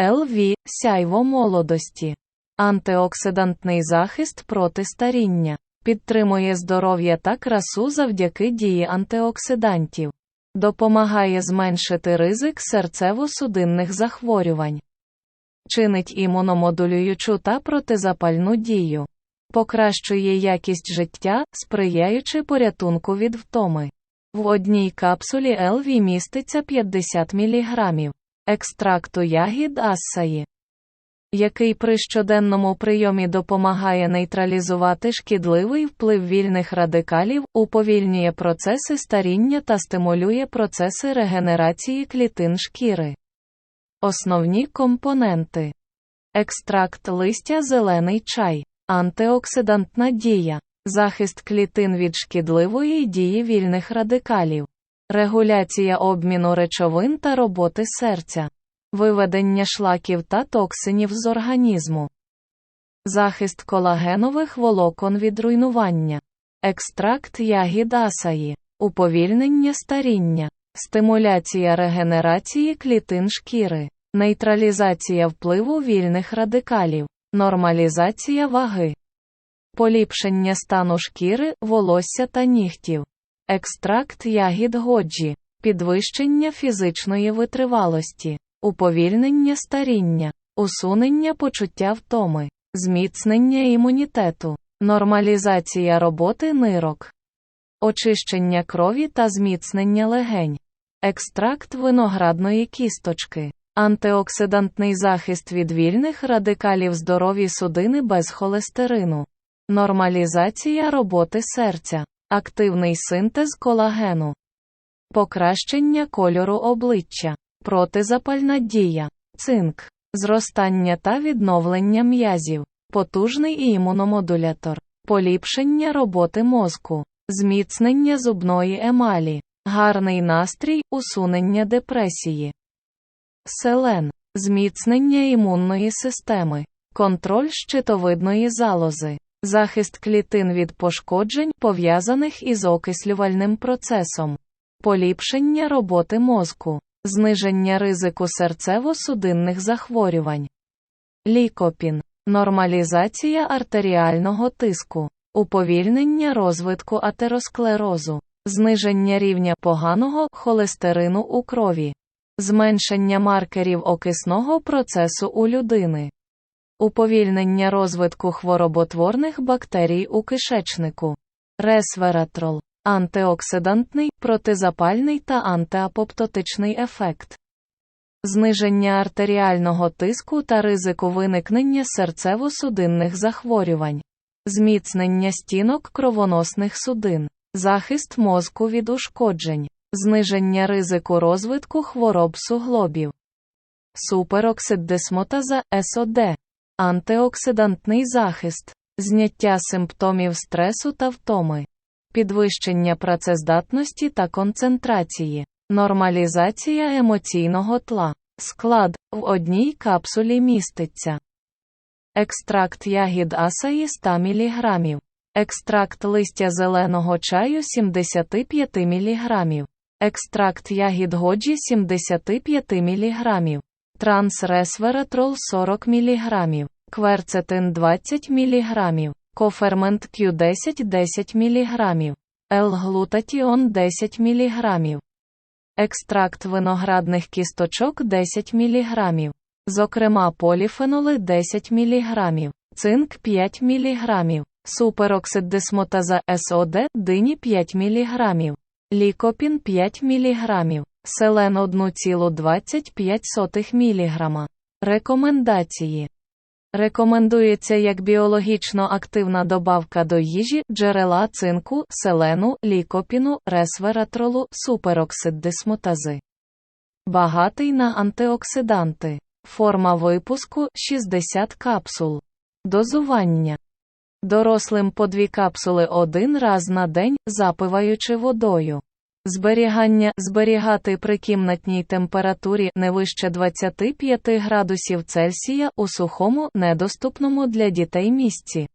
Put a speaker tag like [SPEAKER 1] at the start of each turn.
[SPEAKER 1] ЛВ – сяйво молодості. Антиоксидантний захист проти старіння. Підтримує здоров'я та красу завдяки дії антиоксидантів. Допомагає зменшити ризик серцево-судинних захворювань. Чинить імуномодулюючу та протизапальну дію. Покращує якість життя, сприяючи порятунку від втоми. В одній капсулі ЛВ міститься 50 мг екстракту ягід ассаї, який при щоденному прийомі допомагає нейтралізувати шкідливий вплив вільних радикалів, уповільнює процеси старіння та стимулює процеси регенерації клітин шкіри. Основні компоненти Екстракт листя зелений чай, антиоксидантна дія, захист клітин від шкідливої дії вільних радикалів, регуляція обміну речовин та роботи серця, виведення шлаків та токсинів з організму, захист колагенових волокон від руйнування, екстракт ягід асаї, уповільнення старіння, стимуляція регенерації клітин шкіри, нейтралізація впливу вільних радикалів, нормалізація ваги. Поліпшення стану шкіри, волосся та нігтів. Екстракт ягід годжі, підвищення фізичної витривалості, уповільнення старіння, усунення почуття втоми, зміцнення імунітету, нормалізація роботи нирок, очищення крові та зміцнення легень. Екстракт виноградної кісточки, антиоксидантний захист від вільних радикалів здорові судини без холестерину. Нормалізація роботи серця, активний синтез колагену, покращення кольору обличчя, протизапальна дія, цинк, зростання та відновлення м'язів, потужний імуномодулятор, поліпшення роботи мозку, зміцнення зубної емалі, гарний настрій, усунення депресії, селен, зміцнення імунної системи, контроль щитовидної залози. Захист клітин від пошкоджень, пов'язаних із окислювальним процесом, поліпшення роботи мозку, зниження ризику серцево-судинних захворювань, лікопін, нормалізація артеріального тиску, уповільнення розвитку атеросклерозу, зниження рівня поганого холестерину у крові, зменшення маркерів окисного процесу у людини. Уповільнення розвитку хвороботворних бактерій у кишечнику. Ресвератрол. Антиоксидантний, протизапальний та антиапоптотичний ефект. Зниження артеріального тиску та ризику виникнення серцево-судинних захворювань. Зміцнення стінок кровоносних судин. Захист мозку від ушкоджень. Зниження ризику розвитку хвороб суглобів. Супероксид десмотаза СОД антиоксидантний захист, зняття симптомів стресу та втоми, підвищення працездатності та концентрації, нормалізація емоційного тла. Склад в одній капсулі міститься. Екстракт ягід асаї 100 мг. Екстракт листя зеленого чаю 75 мг. Екстракт ягід годжі 75 мг. Трансресвератрол 40 мг, кверцетин 20 мг, кофермент Q10 10 мг, L-глутатіон 10 мг, екстракт виноградних кісточок 10 мг, зокрема поліфеноли 10 мг, цинк 5 мг, супероксид дисмотаза СОД дині 5 мг, лікопін 5 мг. Селен 1,25 мг. Рекомендації. Рекомендується як біологічно активна добавка до їжі, джерела цинку, селену, лікопіну, ресвератролу, супероксид дисмутази. Багатий на антиоксиданти. Форма випуску 60 капсул. Дозування. Дорослим по дві капсули один раз на день, запиваючи водою. Зберігання зберігати при кімнатній температурі не вище 25 градусів Цельсія у сухому, недоступному для дітей місці.